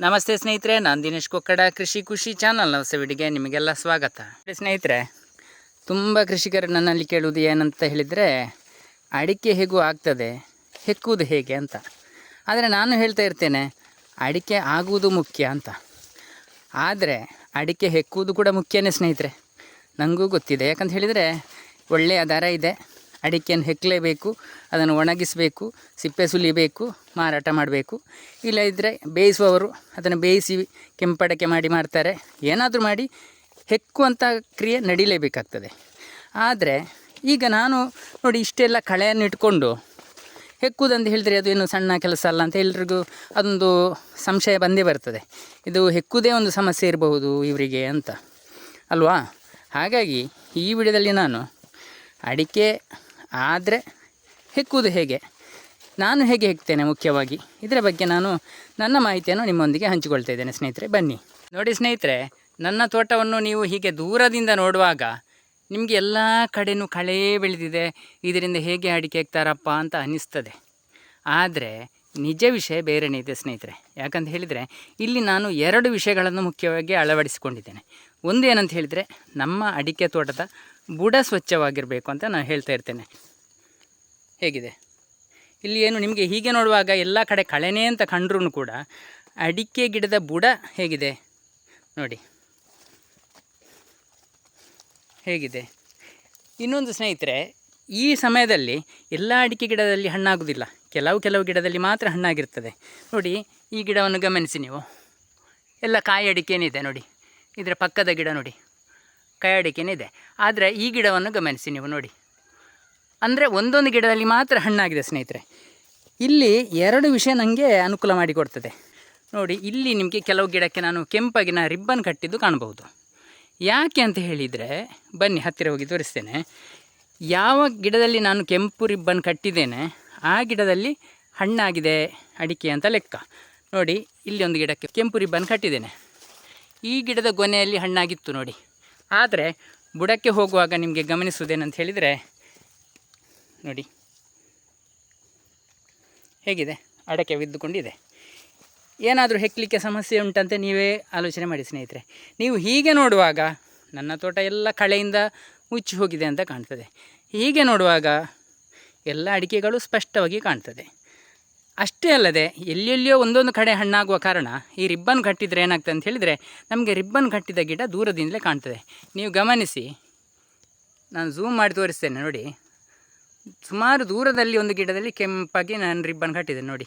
ನಮಸ್ತೆ ಸ್ನೇಹಿತರೆ, ನಾನು ದಿನೇಶ್ ಕೊಕ್ಕಡ, ಕೃಷಿ ಖುಷಿ ಚಾನಲ್ ಹೊಸ ವಿಡಿಗೆ ನಿಮಗೆಲ್ಲ ಸ್ವಾಗತ. ಸ್ನೇಹಿತರೆ, ತುಂಬ ಕೃಷಿಕರು ನನ್ನಲ್ಲಿ ಕೇಳುವುದು ಏನಂತ ಹೇಳಿದರೆ, ಅಡಿಕೆ ಹೇಗೂ ಆಗ್ತದೆ, ಹೆಕ್ಕುವುದು ಹೇಗೆ ಅಂತ. ಆದರೆ ನಾನು ಹೇಳ್ತಾ ಇರ್ತೇನೆ, ಅಡಿಕೆ ಆಗುವುದು ಮುಖ್ಯ ಅಂತ. ಆದರೆ ಅಡಿಕೆ ಹೆಕ್ಕುವುದು ಕೂಡ ಮುಖ್ಯನೇ ಸ್ನೇಹಿತರೆ. ನನಗೂ ಗೊತ್ತಿದೆ. ಯಾಕಂತ ಹೇಳಿದರೆ, ಒಳ್ಳೆಯ ದರ ಇದೆ ಅಡಿಕೆಯನ್ನು ಹೆಕ್ಕಲೇಬೇಕು, ಅದನ್ನು ಒಣಗಿಸಬೇಕು, ಸಿಪ್ಪೆ ಸುಲಿಬೇಕು, ಮಾರಾಟ ಮಾಡಬೇಕು. ಇಲ್ಲದಿದ್ದರೆ ಬೇಯಿಸುವವರು ಅದನ್ನು ಬೇಯಿಸಿ ಕೆಂಪಡಕೆ ಮಾಡಿ ಮಾರ್ತಾರೆ. ಏನಾದರೂ ಮಾಡಿ ಹೆಕ್ಕುವಂಥ ಕ್ರಿಯೆ ನಡೀಲೇಬೇಕಾಗ್ತದೆ. ಆದರೆ ಈಗ ನಾನು ನೋಡಿ ಇಷ್ಟೆಲ್ಲ ಕಳೆಯನ್ನು ಇಟ್ಕೊಂಡು ಹೆಕ್ಕುವುದಂತ ಹೇಳಿದರೆ ಅದು ಏನು ಸಣ್ಣ ಕೆಲಸ ಅಲ್ಲ ಅಂತ ಎಲ್ರಿಗೂ ಅದೊಂದು ಸಂಶಯ ಬಂದೇ ಬರ್ತದೆ. ಇದು ಹೆಕ್ಕುವುದೇ ಒಂದು ಸಮಸ್ಯೆ ಇರಬಹುದು ಇವರಿಗೆ ಅಂತ. ಅಲ್ವಾ? ಹಾಗಾಗಿ ಈ ವಿಡಿಯೋದಲ್ಲಿ ನಾನು ಅಡಿಕೆ ಆದರೆ ಹೆಕ್ಕುವುದು ಹೇಗೆ? ನಾನು ಹೇಗೆ ಹೆಕ್ತೇನೆ ಮುಖ್ಯವಾಗಿ? ಇದರ ಬಗ್ಗೆ ನಾನು ನನ್ನ ಮಾಹಿತಿಯನ್ನು ನಿಮ್ಮೊಂದಿಗೆ ಹಂಚಿಕೊಳ್ತಾ ಇದ್ದೇನೆ ಸ್ನೇಹಿತರೆ. ಬನ್ನಿ. ನೋಡಿ ಸ್ನೇಹಿತರೆ, ನನ್ನ ತೋಟವನ್ನು ನೀವು ಹೀಗೆ ದೂರದಿಂದ ನೋಡುವಾಗ ನಿಮಗೆ ಎಲ್ಲ ಕಡೆಯೂ ಕಳೆ ಬೆಳೆದಿದೆ. ಇದರಿಂದ ಹೇಗೆ ಅಡಿಕೆ ಹೆಕ್ತಾರಪ್ಪ ಅಂತ ಅನ್ನಿಸ್ತದೆ ಆದರೆ ನಿಜ ವಿಷಯ ಬೇರೆನೇ ಇದೆ ಸ್ನೇಹಿತರೆ. ಯಾಕಂತ ಹೇಳಿದರೆ ಇಲ್ಲಿ ನಾನು ಎರಡು ವಿಷಯಗಳನ್ನು ಮುಖ್ಯವಾಗಿ ಅಳವಡಿಸಿಕೊಂಡಿದ್ದೇನೆ. ಒಂದು ಏನಂತ ಹೇಳಿದರೆ, ನಮ್ಮ ಅಡಿಕೆ ತೋಟದ ಬುಡ ಸ್ವಚ್ಛವಾಗಿರಬೇಕು ಅಂತ ನಾನು ಹೇಳ್ತಾ ಇರ್ತೇನೆ. ಹೇಗಿದೆ? ಇಲ್ಲಿ ಏನು ನಿಮಗೆ ಹೀಗೆ ನೋಡುವಾಗ ಎಲ್ಲ ಕಡೆ ಕಳೆನೇ ಅಂತ ಕಂಡ್ರೂ ಕೂಡ ಅಡಿಕೆ ಗಿಡದ ಬುಡ ಹೇಗಿದೆ? ನೋಡಿ. ಹೇಗಿದೆ? ಇನ್ನೊಂದು ಸ್ನೇಹಿತರೆ, ಈ ಸಮಯದಲ್ಲಿ ಎಲ್ಲ ಅಡಿಕೆ ಗಿಡದಲ್ಲಿ ಹಣ್ಣಾಗೋದಿಲ್ಲ ಕೆಲವು ಕೆಲವು ಗಿಡದಲ್ಲಿ ಮಾತ್ರ ಹಣ್ಣಾಗಿರ್ತದೆ. ನೋಡಿ, ಈ ಗಿಡವನ್ನು ಗಮನಿಸಿ ನೀವು. ಎಲ್ಲ ಕಾಯಿ ಅಡಿಕೆ ಏನಿದೆ ನೋಡಿ. ಇದರ ಪಕ್ಕದ ಗಿಡ ನೋಡಿ. ಕಾಯಿ ಅಡಿಕೆನೇ ಇದೆ ಆದರೆ ಈ ಗಿಡವನ್ನು ಗಮನಿಸಿ ನೀವು ನೋಡಿ. ಅಂದರೆ ಒಂದೊಂದು ಗಿಡದಲ್ಲಿ ಮಾತ್ರ ಹಣ್ಣಾಗಿದೆ ಸ್ನೇಹಿತರೆ. ಇಲ್ಲಿ ಎರಡು ವಿಷಯ ನನಗೆ ಅನುಕೂಲ ಮಾಡಿಕೊಡ್ತದೆ ನೋಡಿ, ಇಲ್ಲಿ ನಿಮಗೆ ಕೆಲವು ಗಿಡಕ್ಕೆ ನಾನು ಕೆಂಪಾಗಿನ ರಿಬ್ಬನ್ ಕಟ್ಟಿದ್ದು ಕಾಣಬಹುದು. ಯಾಕೆ ಅಂತ ಹೇಳಿದರೆ, ಬನ್ನಿ ಹತ್ತಿರ ಹೋಗಿ ತೋರಿಸ್ತೇನೆ. ಯಾವ ಗಿಡದಲ್ಲಿ ನಾನು ಕೆಂಪು ರಿಬ್ಬನ್ ಕಟ್ಟಿದ್ದೇನೆ, ಆ ಗಿಡದಲ್ಲಿ ಹಣ್ಣಾಗಿದೆ ಅಡಿಕೆ ಅಂತ ಲೆಕ್ಕ. ನೋಡಿ, ಇಲ್ಲಿ ಒಂದು ಗಿಡಕ್ಕೆ ಕೆಂಪು ರಿಬ್ಬನ್ ಕಟ್ಟಿದ್ದೇನೆ. ಈ ಗಿಡದ ಗೊನೆಯಲ್ಲಿ ಹಣ್ಣಾಗಿತ್ತು ನೋಡಿ. ಆದರೆ ಬುಡಕ್ಕೆ ಹೋಗುವಾಗ ನಿಮಗೆ ಗಮನಿಸುವುದೇನಂತ ಹೇಳಿದರೆ, ನೋಡಿ. ಹೇಗಿದೆ? ಅಡಕೆ ಬಿದ್ದುಕೊಂಡಿದೆ. ಏನಾದರೂ ಹೆಕ್ಕಲಿಕ್ಕೆ ಸಮಸ್ಯೆ ಉಂಟಂತೆ ನೀವೇ ಆಲೋಚನೆ ಮಾಡಿ ಸ್ನೇಹಿತರೆ. ನೀವು ಹೀಗೆ ನೋಡುವಾಗ ನನ್ನ ತೋಟ ಎಲ್ಲ ಕಳೆಯಿಂದ ಮುಚ್ಚಿ ಹೋಗಿದೆ ಅಂತ ಕಾಣ್ತದೆ. ಹೀಗೆ ನೋಡುವಾಗ ಎಲ್ಲ ಅಡಿಕೆಗಳು ಸ್ಪಷ್ಟವಾಗಿ ಕಾಣ್ತದೆ. ಅಷ್ಟೇ ಅಲ್ಲದೆ ಎಲ್ಲೆಲ್ಲಿಯೋ ಒಂದೊಂದು ಕಡೆ ಹಣ್ಣಾಗುವ ಕಾರಣ ಈ ರಿಬ್ಬನ್ ಕಟ್ಟಿದರೆ ಏನಾಗ್ತದೆ ಅಂತ ಹೇಳಿದರೆ ನಮಗೆ ರಿಬ್ಬನ್ ಕಟ್ಟಿದ ಗಿಡ ದೂರದಿಂದಲೇ ಕಾಣ್ತದೆ. ನೀವು ಗಮನಿಸಿ, ನಾನು ಝೂಮ್ ಮಾಡಿ ತೋರಿಸ್ತೇನೆ, ನೋಡಿ. ಸುಮಾರು ದೂರದಲ್ಲಿ ಒಂದು ಗಿಡದಲ್ಲಿ ಕೆಂಪಾಗಿ ನಾನು ರಿಬ್ಬನ್ ಕಟ್ಟಿದೆ ನೋಡಿ.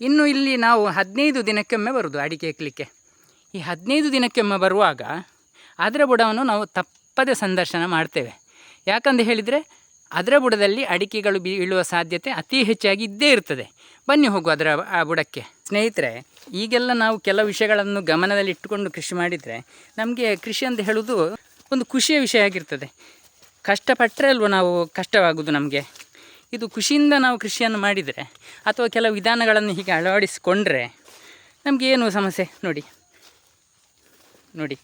ಇನ್ನು ಇಲ್ಲಿ ನಾವು ಹದಿನೈದು ದಿನಕ್ಕೊಮ್ಮೆ ಬರುವುದು ಅಡಿಕೆ ಹೆಕ್ಕಲಿಕ್ಕೆ ಈ ಹದಿನೈದು ದಿನಕ್ಕೊಮ್ಮೆ ಬರುವಾಗ ಅದರ ಬುಡವನ್ನು ನಾವು ತಪ್ಪದೆ ಸಂದರ್ಶನ ಮಾಡ್ತೇವೆ. ಯಾಕಂತ ಹೇಳಿದರೆ ಅದರ ಬುಡದಲ್ಲಿ ಅಡಿಕೆಗಳು ಬೀಳುವ ಸಾಧ್ಯತೆ ಅತಿ ಹೆಚ್ಚಾಗಿ ಇದ್ದೇ ಇರ್ತದೆ. ಬನ್ನಿ ಹೋಗು ಅದರ ಆ ಬುಡಕ್ಕೆ. ಸ್ನೇಹಿತರೆ, ಈಗೆಲ್ಲ ನಾವು ಕೆಲವು ವಿಷಯಗಳನ್ನು ಗಮನದಲ್ಲಿ ಇಟ್ಟುಕೊಂಡು ಕೃಷಿ ಮಾಡಿದರೆ ನಮಗೆ ಕೃಷಿ ಅಂತ ಹೇಳುವುದು ಒಂದು ಖುಷಿಯ ವಿಷಯ ಆಗಿರ್ತದೆ. ಕಷ್ಟಪಟ್ಟರೆ ಅಲ್ವ ನಾವು ಕಷ್ಟವಾಗುವುದು ನಮಗೆ? ಇದು ಖುಷಿಯಿಂದ ನಾವು ಕೃಷಿಯನ್ನು ಮಾಡಿದರೆ ಅಥವಾ ಕೆಲವು ವಿಧಾನಗಳನ್ನು ಹೀಗೆ ಅಳವಡಿಸಿಕೊಂಡ್ರೆ ನಮಗೆ ಏನು ಸಮಸ್ಯೆ? ನೋಡಿ. ನೋಡಿ.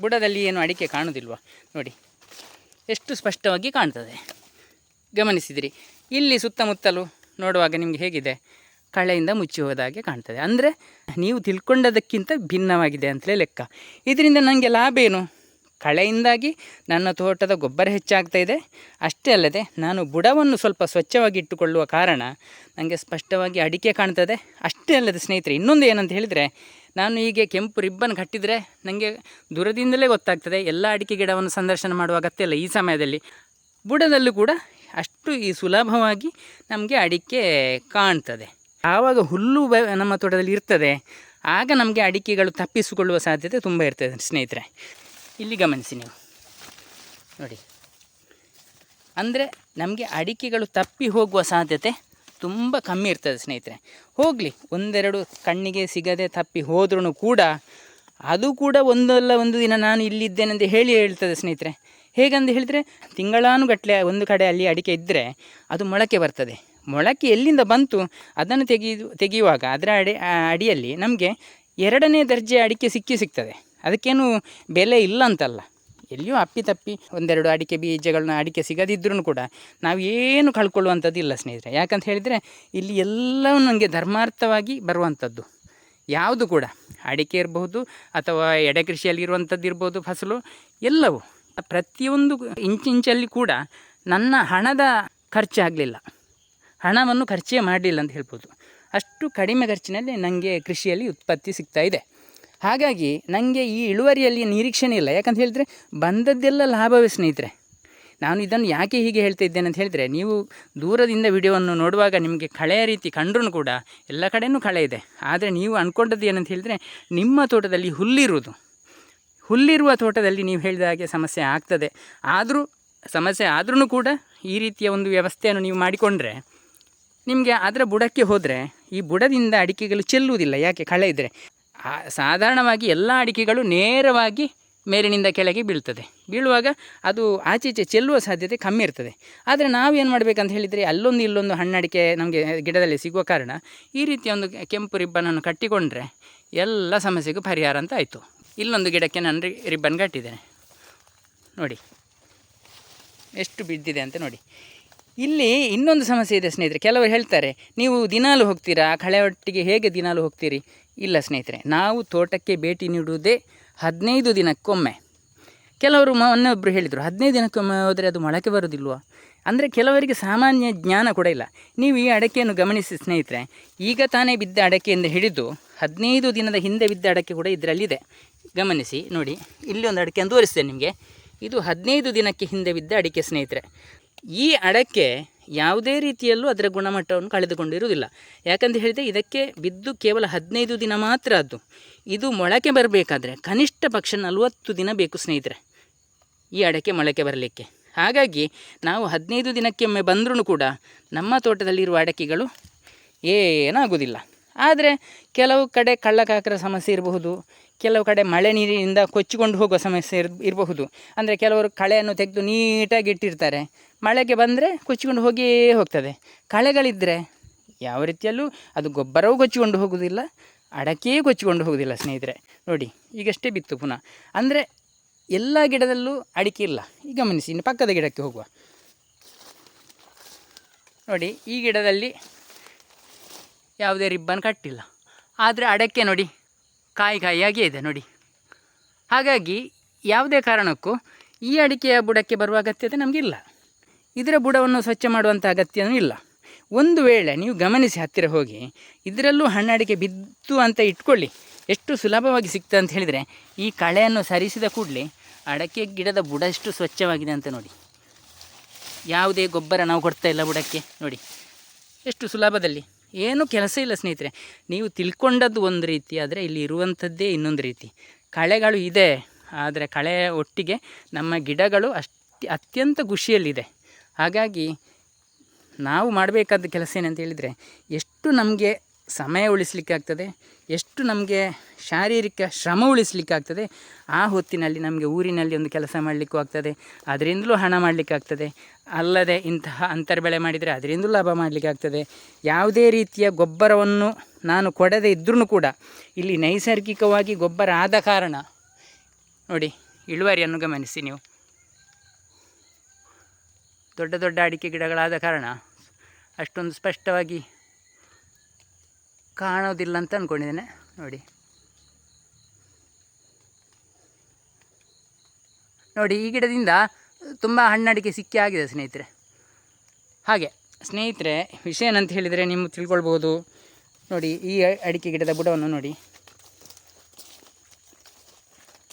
ಬುಡದಲ್ಲಿ ಏನು ಅಡಿಕೆ ಕಾಣುವುದಿಲ್ವ ನೋಡಿ. ಎಷ್ಟು ಸ್ಪಷ್ಟವಾಗಿ ಕಾಣ್ತದೆ. ಗಮನಿಸಿದಿರಿ. ಇಲ್ಲಿ ಸುತ್ತಮುತ್ತಲು ನೋಡುವಾಗ ನಿಮಗೆ ಹೇಗಿದೆ? ಕಳೆಯಿಂದ ಮುಚ್ಚಿ ಹೋದಾಗೆ ಕಾಣ್ತದೆ. ಅಂದರೆ ನೀವು ತಿಳ್ಕೊಂಡದಕ್ಕಿಂತ ಭಿನ್ನವಾಗಿದೆ ಅಂತಲೇ ಲೆಕ್ಕ. ಇದರಿಂದ ನನಗೆ ಲಾಭ ಏನು? ಕಳೆಯಿಂದಾಗಿ ನನ್ನ ತೋಟದ ಗೊಬ್ಬರ ಹೆಚ್ಚಾಗ್ತಾ ಇದೆ. ಅಷ್ಟೇ ಅಲ್ಲದೆ ನಾನು ಬುಡವನ್ನು ಸ್ವಲ್ಪ ಸ್ವಚ್ಛವಾಗಿ ಇಟ್ಟುಕೊಳ್ಳುವ ಕಾರಣ ನನಗೆ ಸ್ಪಷ್ಟವಾಗಿ ಅಡಿಕೆ ಕಾಣ್ತದೆ. ಅಷ್ಟೇ ಅಲ್ಲದೆ ಸ್ನೇಹಿತರೆ, ಇನ್ನೊಂದು ಏನಂತ ಹೇಳಿದರೆ ನಾನು ಹೀಗೆ ಕೆಂಪು ರಿಬ್ಬನ್ ಕಟ್ಟಿದರೆ ನನಗೆ ದೂರದಿಂದಲೇ ಗೊತ್ತಾಗ್ತದೆ, ಎಲ್ಲ ಅಡಿಕೆ ಗಿಡವನ್ನು ಸಂದರ್ಶನ ಮಾಡುವ ಅಗತ್ಯ ಇಲ್ಲ ಈ ಸಮಯದಲ್ಲಿ. ಬುಡದಲ್ಲೂ ಕೂಡ ಅಷ್ಟು ಈ ಸುಲಭವಾಗಿ ನಮಗೆ ಅಡಿಕೆ ಕಾಣ್ತದೆ. ಆವಾಗ ಹುಲ್ಲು ನಮ್ಮ ತೋಟದಲ್ಲಿ ಇರ್ತದೆ, ಆಗ ನಮಗೆ ಅಡಿಕೆಗಳು ತಪ್ಪಿಸಿಕೊಳ್ಳುವ ಸಾಧ್ಯತೆ ತುಂಬ ಇರ್ತದೆ ಸ್ನೇಹಿತರೆ. ಇಲ್ಲಿ ಗಮನಿಸಿ ನೀವು. ನೋಡಿ. ಅಂದರೆ ನಮಗೆ ಅಡಿಕೆಗಳು ತಪ್ಪಿ ಹೋಗುವ ಸಾಧ್ಯತೆ ತುಂಬ ಕಮ್ಮಿ ಇರ್ತದೆ ಸ್ನೇಹಿತರೆ. ಹೋಗಲಿ, ಒಂದೆರಡು ಕಣ್ಣಿಗೆ ಸಿಗದೆ ತಪ್ಪಿ ಹೋದ್ರೂ ಕೂಡ ಅದು ಕೂಡ ಒಂದಲ್ಲ ಒಂದು ದಿನ ನಾನು ಇಲ್ಲಿದ್ದೇನೆಂದು ಹೇಳಿ ಹೇಳ್ತದೆ ಸ್ನೇಹಿತರೆ. ಹೇಗಂದು ಹೇಳಿದರೆ ತಿಂಗಳಾನುಗಟ್ಟಲೆ ಒಂದು ಕಡೆ ಅಲ್ಲಿ ಅಡಿಕೆ ಇದ್ದರೆ ಅದು ಮೊಳಕೆ ಬರ್ತದೆ. ಮೊಳಕೆ ಎಲ್ಲಿಂದ ಬಂತು, ಅದನ್ನು ತೆಗೆದು, ತೆಗೆಯುವಾಗ ಅದರ ಅಡಿ ಅಡಿಯಲ್ಲಿ ನಮಗೆ ಎರಡನೇ ದರ್ಜೆ ಅಡಿಕೆ ಸಿಕ್ಕಿ ಸಿಗ್ತದೆ. ಅದಕ್ಕೇನು ಬೆಲೆ ಇಲ್ಲ ಅಂತಲ್ಲ. ಎಲ್ಲಿಯೂ ಅಪ್ಪಿತಪ್ಪಿ ಒಂದೆರಡು ಅಡಿಕೆ ಬೀಜಗಳನ್ನ ಅಡಿಕೆ ಸಿಗದಿದ್ರೂ ಕೂಡ ನಾವು ಏನು ಕಳ್ಕೊಳ್ಳುವಂಥದ್ದು ಇಲ್ಲ ಸ್ನೇಹಿತರೆ. ಯಾಕಂತ ಹೇಳಿದರೆ ಇಲ್ಲಿ ಎಲ್ಲವೂ ನನಗೆ ಧರ್ಮಾರ್ಥವಾಗಿ ಬರುವಂಥದ್ದು. ಯಾವುದು ಕೂಡ ಅಡಿಕೆ ಇರಬಹುದು ಅಥವಾ ಎಡೆ ಕೃಷಿಯಲ್ಲಿ ಇರುವಂಥದ್ದು ಇರ್ಬೋದು, ಫಸಲು, ಎಲ್ಲವೂ. ಪ್ರತಿಯೊಂದು ಇಂಚಿಂಚಲ್ಲಿ ಕೂಡ ನನ್ನ ಹಣದ ಖರ್ಚಾಗಲಿಲ್ಲ. ಹಣವನ್ನು ಖರ್ಚೇ ಮಾಡಲಿಲ್ಲ ಅಂತ ಹೇಳ್ಬೋದು. ಅಷ್ಟು ಕಡಿಮೆ ಖರ್ಚಿನಲ್ಲಿ ನನಗೆ ಕೃಷಿಯಲ್ಲಿ ಉತ್ಪತ್ತಿ ಸಿಗ್ತಾ ಇದೆ. ಹಾಗಾಗಿ ನನಗೆ ಈ ಇಳುವರಿಯಲ್ಲಿ ನಿರೀಕ್ಷಣೆ ಇಲ್ಲ. ಯಾಕಂತ ಹೇಳಿದರೆ ಬಂದದ್ದೆಲ್ಲ ಲಾಭವೇ ಸ್ನೇಹಿತರೆ. ನಾನು ಇದನ್ನು ಯಾಕೆ ಹೀಗೆ ಹೇಳ್ತಾ ಇದ್ದೇನೆ ಅಂತ ಹೇಳಿದರೆ, ನೀವು ದೂರದಿಂದ ವಿಡಿಯೋವನ್ನು ನೋಡುವಾಗ ನಿಮಗೆ ಕಳೆಯ ರೀತಿ ಕಂಡ್ರೂ ಕೂಡ ಎಲ್ಲ ಕಡೆಯೂ ಕಳೆ ಇದೆ. ಆದರೆ ನೀವು ಅಂದ್ಕೊಂಡದ್ದು ಏನಂತ ಹೇಳಿದರೆ, ನಿಮ್ಮ ತೋಟದಲ್ಲಿ ಹುಲ್ಲಿರುವುದು. ಹುಲ್ಲಿರುವ ತೋಟದಲ್ಲಿ ನೀವು ಹೇಳಿದ ಹಾಗೆ ಸಮಸ್ಯೆ ಆಗ್ತದೆ. ಆದರೂ, ಸಮಸ್ಯೆ ಆದ್ರೂ ಕೂಡ ಈ ರೀತಿಯ ಒಂದು ವ್ಯವಸ್ಥೆಯನ್ನು ನೀವು ಮಾಡಿಕೊಂಡ್ರೆ, ನಿಮಗೆ ಅದರ ಬುಡಕ್ಕೆ ಹೋದರೆ ಈ ಬುಡದಿಂದ ಅಡಿಕೆಗಳು ಚೆಲ್ಲುವುದಿಲ್ಲ. ಯಾಕೆ? ಕಳೆ ಇದ್ದರೆ ಸಾಧಾರಣವಾಗಿ ಎಲ್ಲ ಅಡಿಕೆಗಳು ನೇರವಾಗಿ ಮೇಲಿನಿಂದ ಕೆಳಗೆ ಬೀಳ್ತದೆ. ಬೀಳುವಾಗ ಅದು ಆಚೆ ಈಚೆ ಚೆಲ್ಲುವ ಸಾಧ್ಯತೆ ಕಮ್ಮಿ ಇರ್ತದೆ. ಆದರೆ ನಾವೇನು ಮಾಡಬೇಕಂತ ಹೇಳಿದರೆ ಅಲ್ಲೊಂದು ಇಲ್ಲೊಂದು ಹಣ್ಣಡಿಕೆ ನಮಗೆ ಗಿಡದಲ್ಲಿ ಸಿಗುವ ಕಾರಣ ಈ ರೀತಿಯ ಒಂದು ಕೆಂಪು ರಿಬ್ಬನನ್ನು ಕಟ್ಟಿಕೊಂಡ್ರೆ ಎಲ್ಲ ಸಮಸ್ಯೆಗೂ ಪರಿಹಾರ ಅಂತ ಆಯಿತು. ಇಲ್ಲೊಂದು ಗಿಡಕ್ಕೆ ನಾನು ರಿಬ್ಬನ್ ಕಟ್ಟಿದ್ದೇನೆ. ನೋಡಿ. ಎಷ್ಟು ಬಿದ್ದಿದೆ ಅಂತ ನೋಡಿ. ಇಲ್ಲಿ ಇನ್ನೊಂದು ಸಮಸ್ಯೆ ಇದೆ ಸ್ನೇಹಿತರೆ. ಕೆಲವರು ಹೇಳ್ತಾರೆ, ನೀವು ದಿನಾಲು ಹೋಗ್ತೀರಾ? ಕಳೆ ಒಟ್ಟಿಗೆ ಹೇಗೆ ದಿನಾಲು ಹೋಗ್ತೀರಿ? ಇಲ್ಲ ಸ್ನೇಹಿತರೆ, ನಾವು ತೋಟಕ್ಕೆ ಭೇಟಿ ನೀಡುವುದೇ ಹದಿನೈದು ದಿನಕ್ಕೊಮ್ಮೆ. ಕೆಲವರು ಮೊನ್ನೆ ಒಬ್ಬರು ಹೇಳಿದರು, ಹದಿನೈದು ದಿನಕ್ಕೊಮ್ಮೆ ಹೋದರೆ ಅದು ಮೊಳಕೆ ಬರೋದಿಲ್ವಾ? ಅಂದರೆ ಕೆಲವರಿಗೆ ಸಾಮಾನ್ಯ ಜ್ಞಾನ ಕೂಡ ಇಲ್ಲ. ನೀವು ಈ ಅಡಕೆಯನ್ನು ಗಮನಿಸಿ ಸ್ನೇಹಿತರೆ, ಈಗ ತಾನೇ ಬಿದ್ದ ಅಡಕೆಯಿಂದ ಹಿಡಿದು ಹದಿನೈದು ದಿನದ ಹಿಂದೆ ಬಿದ್ದ ಅಡಕೆ ಕೂಡ ಇದರಲ್ಲಿದೆ. ಗಮನಿಸಿ, ನೋಡಿ, ಇಲ್ಲಿ ಒಂದು ಅಡಕೆ ತೋರಿಸ್ತೇನೆ ನಿಮಗೆ. ಇದು ಹದಿನೈದು ದಿನಕ್ಕೆ ಹಿಂದೆ ಬಿದ್ದ ಅಡಿಕೆ ಸ್ನೇಹಿತರೆ. ಈ ಅಡಕೆ ಯಾವುದೇ ರೀತಿಯಲ್ಲೂ ಅದರ ಗುಣಮಟ್ಟವನ್ನು ಕಳೆದುಕೊಂಡಿರುವುದಿಲ್ಲ. ಯಾಕಂತ ಹೇಳಿದರೆ ಇದಕ್ಕೆ ಬಿದ್ದು ಕೇವಲ ಹದಿನೈದು ದಿನ ಮಾತ್ರ ಅದು ಇದು ಮೊಳಕೆ ಬರಬೇಕಾದ್ರೆ ಕನಿಷ್ಠ ಪಕ್ಷ ನಲವತ್ತು ದಿನ ಬೇಕು ಸ್ನೇಹಿತರೆ, ಈ ಅಡಕೆ ಮೊಳಕೆ ಬರಲಿಕ್ಕೆ. ಹಾಗಾಗಿ ನಾವು ಹದಿನೈದು ದಿನಕ್ಕೊಮ್ಮೆ ಬಂದರೂ ಕೂಡ ನಮ್ಮ ತೋಟದಲ್ಲಿರುವ ಅಡಕೆಗಳು ಏನಾಗುವುದಿಲ್ಲ. ಆದರೆ ಕೆಲವು ಕಡೆ ಕಳ್ಳಕಾಕರ ಸಮಸ್ಯೆ ಇರಬಹುದು, ಕೆಲವು ಕಡೆ ಮಳೆ ನೀರಿನಿಂದ ಕೊಚ್ಚಿಕೊಂಡು ಹೋಗುವ ಸಮಸ್ಯೆ ಇರ್, ಇರಬಹುದು. ಅಂದರೆ ಕೆಲವರು ಕಳೆಯನ್ನು ತೆಗೆದು ನೀಟಾಗಿ ಇಟ್ಟಿರ್ತಾರೆ. ಮಳೆಗೆ ಬಂದರೆ ಕೊಚ್ಚಿಕೊಂಡು ಹೋಗಿಯೇ ಹೋಗ್ತದೆ. ಕಳೆಗಳಿದ್ದರೆ ಯಾವ ರೀತಿಯಲ್ಲೂ ಅದು ಗೊಬ್ಬರವೂ ಕೊಚ್ಚಿಕೊಂಡು ಹೋಗುವುದಿಲ್ಲ ಅಡಕೆಯೇ ಕೊಚ್ಚಿಕೊಂಡು ಹೋಗುವುದಿಲ್ಲ ಸ್ನೇಹಿತರೆ. ನೋಡಿ, ಈಗಷ್ಟೇ ಬಿತ್ತು ಪುನಃ. ಅಂದರೆ ಎಲ್ಲ ಗಿಡದಲ್ಲೂ ಅಡಿಕೆ ಇಲ್ಲ. ಈಗ ಗಮನಿಸಿ, ಇನ್ನು ಪಕ್ಕದ ಗಿಡಕ್ಕೆ ಹೋಗುವ. ನೋಡಿ, ಈ ಗಿಡದಲ್ಲಿ ಯಾವುದೇ ರಿಬ್ಬನ್ ಕಟ್ಟಿಲ್ಲ. ಆದರೆ ಅಡಕೆ ನೋಡಿ, ಕಾಯಿ ಕಾಯಿಯಾಗೇ ಇದೆ ನೋಡಿ. ಹಾಗಾಗಿ ಯಾವುದೇ ಕಾರಣಕ್ಕೂ ಈ ಅಡಿಕೆಯ ಬುಡಕ್ಕೆ ಬರುವ ಅಗತ್ಯತೆ ನಮಗಿಲ್ಲ. ಇದರ ಬುಡವನ್ನು ಸ್ವಚ್ಛ ಮಾಡುವಂಥ ಅಗತ್ಯವೂ ಇಲ್ಲ. ಒಂದು ವೇಳೆ ನೀವು ಗಮನಿಸಿ ಹತ್ತಿರ ಹೋಗಿ, ಇದರಲ್ಲೂ ಹಣ್ಣಡಿಕೆ ಬಿದ್ದು ಅಂತ ಇಟ್ಕೊಳ್ಳಿ. ಎಷ್ಟು ಸುಲಭವಾಗಿ ಸಿಗ್ತದೆ ಅಂತ ಹೇಳಿದರೆ, ಈ ಕಳೆಯನ್ನು ಸರಿಸಿದ ಕೂಡಲೇ ಅಡಕೆ ಗಿಡದ ಬುಡ ಎಷ್ಟು ಸ್ವಚ್ಛವಾಗಿದೆ ಅಂತ ನೋಡಿ. ಯಾವುದೇ ಗೊಬ್ಬರ ನಾವು ಕೊಡ್ತಾ ಇಲ್ಲ ಬುಡಕ್ಕೆ ನೋಡಿ. ಎಷ್ಟು ಸುಲಭದಲ್ಲಿ. ಏನೂ ಕೆಲಸ ಇಲ್ಲ ಸ್ನೇಹಿತರೆ. ನೀವು ತಿಳ್ಕೊಂಡದ್ದು ಒಂದು ರೀತಿ, ಆದರೆ ಇಲ್ಲಿ ಇರುವಂಥದ್ದೇ ಇನ್ನೊಂದು ರೀತಿ. ಕಳೆಗಳು ಇದೆ, ಆದರೆ ಕಳೆ ಒಟ್ಟಿಗೆ ನಮ್ಮ ಗಿಡಗಳು ಅಷ್ಟು ಅತ್ಯಂತ ಖುಷಿಯಲ್ಲಿದೆ. ಹಾಗಾಗಿ ನಾವು ಮಾಡಬೇಕಾದ ಕೆಲಸ ಏನಂತ ಹೇಳಿದರೆ, ಎಷ್ಟು ನಮಗೆ ಸಮಯ ಉಳಿಸಲಿಕ್ಕೆ ಆಗ್ತದೆ, ಎಷ್ಟು ನಮಗೆ ಶಾರೀರಿಕ ಶ್ರಮ ಉಳಿಸಲಿಕ್ಕೆ ಆಗ್ತದೆ, ಆ ಹೊತ್ತಿನಲ್ಲಿ ನಮಗೆ ಊರಿನಲ್ಲಿ ಒಂದು ಕೆಲಸ ಮಾಡಲಿಕ್ಕೂ ಆಗ್ತದೆ, ಅದರಿಂದಲೂ ಹಣ ಮಾಡಲಿಕ್ಕೆ ಆಗ್ತದೆ ಅಲ್ಲದೆ ಇಂತಹ ಅಂತರ್ಬೆಳೆ ಮಾಡಿದರೆ ಅದರಿಂದಲೂ ಲಾಭ ಮಾಡಲಿಕ್ಕೆ ಆಗ್ತದೆ. ಯಾವುದೇ ರೀತಿಯ ಗೊಬ್ಬರವನ್ನು ನಾನು ಕೊಡದೇ ಇದ್ರೂ ಕೂಡ ಇಲ್ಲಿ ನೈಸರ್ಗಿಕವಾಗಿ ಗೊಬ್ಬರ ಆದ ಕಾರಣ, ನೋಡಿ, ಇಳುವರಿಯನ್ನು ಗಮನಿಸಿ ನೀವು. ದೊಡ್ಡ ದೊಡ್ಡ ಅಡಿಕೆ ಗಿಡಗಳಾದ ಕಾರಣ ಅಷ್ಟೊಂದು ಸ್ಪಷ್ಟವಾಗಿ ಕಾಣೋದಿಲ್ಲ ಅಂತ ಅಂದ್ಕೊಂಡಿದ್ದೇನೆ ನೋಡಿ. ನೋಡಿ, ಈ ಗಿಡದಿಂದ ತುಂಬ ಹಣ್ಣಡಿಕೆ ಸಿಕ್ಕಿ ಆಗಿದೆ ಸ್ನೇಹಿತರೆ. ಹಾಗೆ, ಸ್ನೇಹಿತರೆ, ವಿಷಯ ಏನಂತ ಹೇಳಿದರೆ ನೀವು ತಿಳ್ಕೊಳ್ಬೋದು. ನೋಡಿ, ಈ ಅಡಿಕೆ ಗಿಡದ ಬುಡವನ್ನು ನೋಡಿ.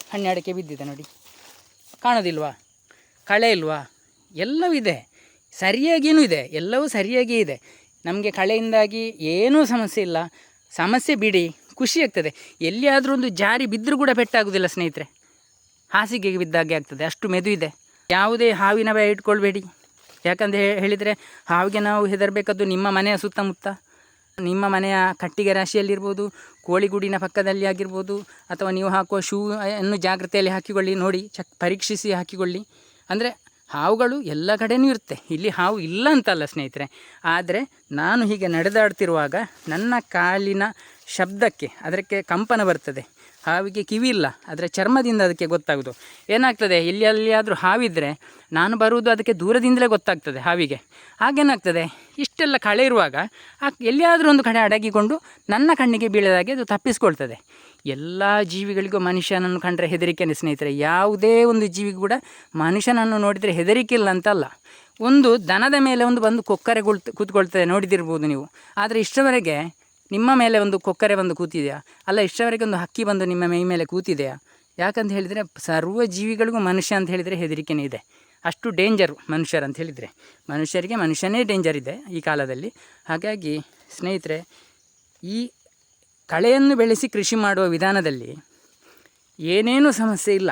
ಹಣ್ಣು ಅಡಿಕೆ ಬಿದ್ದಿದೆ ನೋಡಿ. ಕಾಣೋದಿಲ್ವಾ? ಕಳೆ ಇಲ್ವಾ? ಎಲ್ಲವೂ ಇದೆ. ಸರಿಯಾಗಿಯೂ ಇದೆ. ಎಲ್ಲವೂ ಸರಿಯಾಗಿಯೇ ಇದೆ. ನಮಗೆ ಕಳೆಯಿಂದಾಗಿ ಏನೂ ಸಮಸ್ಯೆ ಇಲ್ಲ. ಸಮಸ್ಯೆ ಬಿಡಿ, ಖುಷಿ ಆಗ್ತದೆ. ಎಲ್ಲಿಯಾದರೂ ಒಂದು ಜಾರಿ ಬಿದ್ದರೂ ಕೂಡ ಪೆಟ್ಟಾಗೋದಿಲ್ಲ ಸ್ನೇಹಿತರೆ. ಹಾಸಿಗೆಗೆ ಬಿದ್ದಾಗೆ ಆಗ್ತದೆ. ಅಷ್ಟು ಮೆದು ಇದೆ. ಯಾವುದೇ ಹಾವಿನ ಭಯ ಇಟ್ಕೊಳ್ಬೇಡಿ. ಯಾಕಂತ ಹೇಳಿದರೆ ಹಾವಿಗೆ ನಾವು ಹೆದರಬೇಕದ್ದು ನಿಮ್ಮ ಮನೆಯ ಸುತ್ತಮುತ್ತ. ನಿಮ್ಮ ಮನೆಯ ಕಟ್ಟಿಗೆ ರಾಶಿಯಲ್ಲಿರ್ಬೋದು, ಕೋಳಿಗೂಡಿನ ಪಕ್ಕದಲ್ಲಿ ಆಗಿರ್ಬೋದು, ಅಥವಾ ನೀವು ಹಾಕುವ ಶೂ ಅನ್ನು ಜಾಗ್ರತೆಯಲ್ಲಿ ಹಾಕಿಕೊಳ್ಳಿ, ನೋಡಿ, ಚಕ್, ಪರೀಕ್ಷಿಸಿ ಹಾಕಿಕೊಳ್ಳಿ. ಅಂದರೆ ಹಾವುಗಳು ಎಲ್ಲ ಕಡೆಯೂ ಇರುತ್ತೆ. ಇಲ್ಲಿ ಹಾವು ಇಲ್ಲ ಅಂತಲ್ಲ ಸ್ನೇಹಿತರೆ. ಆದರೆ ನಾನು ಹೀಗೆ ನಡೆದಾಡ್ತಿರುವಾಗ ನನ್ನ ಕಾಲಿನ ಶಬ್ದಕ್ಕೆ, ಅದಕ್ಕೆ ಕಂಪನ ಬರ್ತದೆ. ಹಾವಿಗೆ ಕಿವಿ ಇಲ್ಲ, ಆದರೆ ಚರ್ಮದಿಂದ ಅದಕ್ಕೆ ಗೊತ್ತಾಗೋದು. ಏನಾಗ್ತದೆ ಇಲ್ಲಿ ಎಲ್ಲಿಯಾದರೂ ಹಾವಿದ್ರೆ ನಾನು ಬರುವುದು ಅದಕ್ಕೆ ದೂರದಿಂದಲೇ ಗೊತ್ತಾಗ್ತದೆ ಹಾವಿಗೆ. ಹಾಗೇನಾಗ್ತದೆ, ಇಷ್ಟೆಲ್ಲ ಕಳೆ ಇರುವಾಗ ಆ ಎಲ್ಲಿಯಾದರೂ ಒಂದು ಕಡೆ ಅಡಗಿಕೊಂಡು ನನ್ನ ಕಣ್ಣಿಗೆ ಬೀಳದಾಗೆ ಅದು ತಪ್ಪಿಸ್ಕೊಳ್ತದೆ. ಎಲ್ಲ ಜೀವಿಗಳಿಗೂ ಮನುಷ್ಯನನ್ನು ಕಂಡರೆ ಹೆದರಿಕೆನೇ ಸ್ನೇಹಿತರೆ, ಯಾವುದೇ ಒಂದು ಜೀವಿ ಕೂಡ ಮನುಷ್ಯನನ್ನು ನೋಡಿದರೆ ಹೆದರಿಕೆ ಇಲ್ಲ ಅಂತಲ್ಲ. ಒಂದು ದನದ ಮೇಲೆ ಒಂದು ಬಂದು ಕೊಕ್ಕರೆ ಕುಳ್ತು ಕೂತ್ಕೊಳ್ತದೆ, ನೋಡಿದಿರ್ಬೋದು ನೀವು. ಆದರೆ ಇಷ್ಟರವರೆಗೆ ನಿಮ್ಮ ಮೇಲೆ ಒಂದು ಕೊಕ್ಕರೆ ಬಂದು ಕೂತಿದೆಯಾ? ಅಲ್ಲ, ಇಷ್ಟರವರೆಗೆ ಒಂದು ಹಕ್ಕಿ ಬಂದು ನಿಮ್ಮ ಮೈ ಮೇಲೆ ಕೂತಿದೆಯಾ? ಯಾಕಂತ ಹೇಳಿದರೆ, ಸರ್ವ ಜೀವಿಗಳಿಗೂ ಮನುಷ್ಯ ಅಂತ ಹೇಳಿದರೆ ಹೆದರಿಕೆನೇ ಇದೆ. ಅಷ್ಟು ಡೇಂಜರು ಮನುಷ್ಯರು ಅಂತ ಹೇಳಿದರೆ. ಮನುಷ್ಯರಿಗೆ ಮನುಷ್ಯನೇ ಡೇಂಜರ್ ಇದೆ ಈ ಕಾಲದಲ್ಲಿ. ಹಾಗಾಗಿ, ಸ್ನೇಹಿತರೆ, ಈ ಕಳೆಯನ್ನು ಬೆಳೆಸಿ ಕೃಷಿ ಮಾಡುವ ವಿಧಾನದಲ್ಲಿ ಏನೇನೂ ಸಮಸ್ಯೆ ಇಲ್ಲ.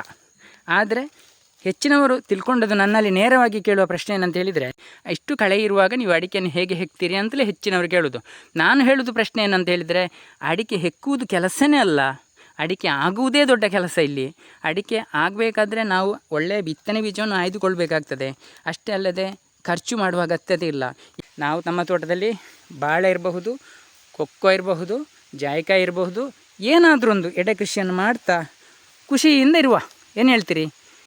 ಆದರೆ ಹೆಚ್ಚಿನವರು ತಿಳ್ಕೊಂಡದ್ದು ನನ್ನಲ್ಲಿ ನೇರವಾಗಿ ಕೇಳುವ ಪ್ರಶ್ನೆ ಏನಂತ ಹೇಳಿದರೆ, ಇಷ್ಟು ಕಳೆ ಇರುವಾಗ ನೀವು ಅಡಿಕೆಯನ್ನು ಹೇಗೆ ಹೆಕ್ತೀರಿ ಅಂತಲೇ ಹೆಚ್ಚಿನವರು ಕೇಳೋದು. ನಾನು ಹೇಳೋದು ಪ್ರಶ್ನೆ ಏನಂತ ಹೇಳಿದರೆ, ಅಡಿಕೆ ಹೆಕ್ಕುವುದು ಕೆಲಸನೇ ಅಲ್ಲ. ಅಡಿಕೆ ಆಗುವುದೇ ದೊಡ್ಡ ಕೆಲಸ ಇಲ್ಲಿ. ಅಡಿಕೆ ಆಗಬೇಕಾದ್ರೆ ನಾವು ಒಳ್ಳೆಯ ಬಿತ್ತನೆ ಬೀಜವನ್ನು ಆಯ್ದುಕೊಳ್ಬೇಕಾಗ್ತದೆ. ಅಷ್ಟೇ ಅಲ್ಲದೆ ಖರ್ಚು ಮಾಡುವ ಅಗತ್ಯತೆ ಇಲ್ಲ. ನಾವು ನಮ್ಮ ತೋಟದಲ್ಲಿ ಬಾಳೆ ಇರಬಹುದು, ಕೊಕ್ಕೋ ಇರಬಹುದು, ಜಾಯಿಕಾಯಿ ಇರಬಹುದು ಏನಾದರೂ ಒಂದು ಎಡೆ ಕೃಷಿಯನ್ನು ಮಾಡ್ತಾ ಖುಷಿಯಿಂದ ಇರುವ. ಏನು ಹೇಳ್ತೀರಿ?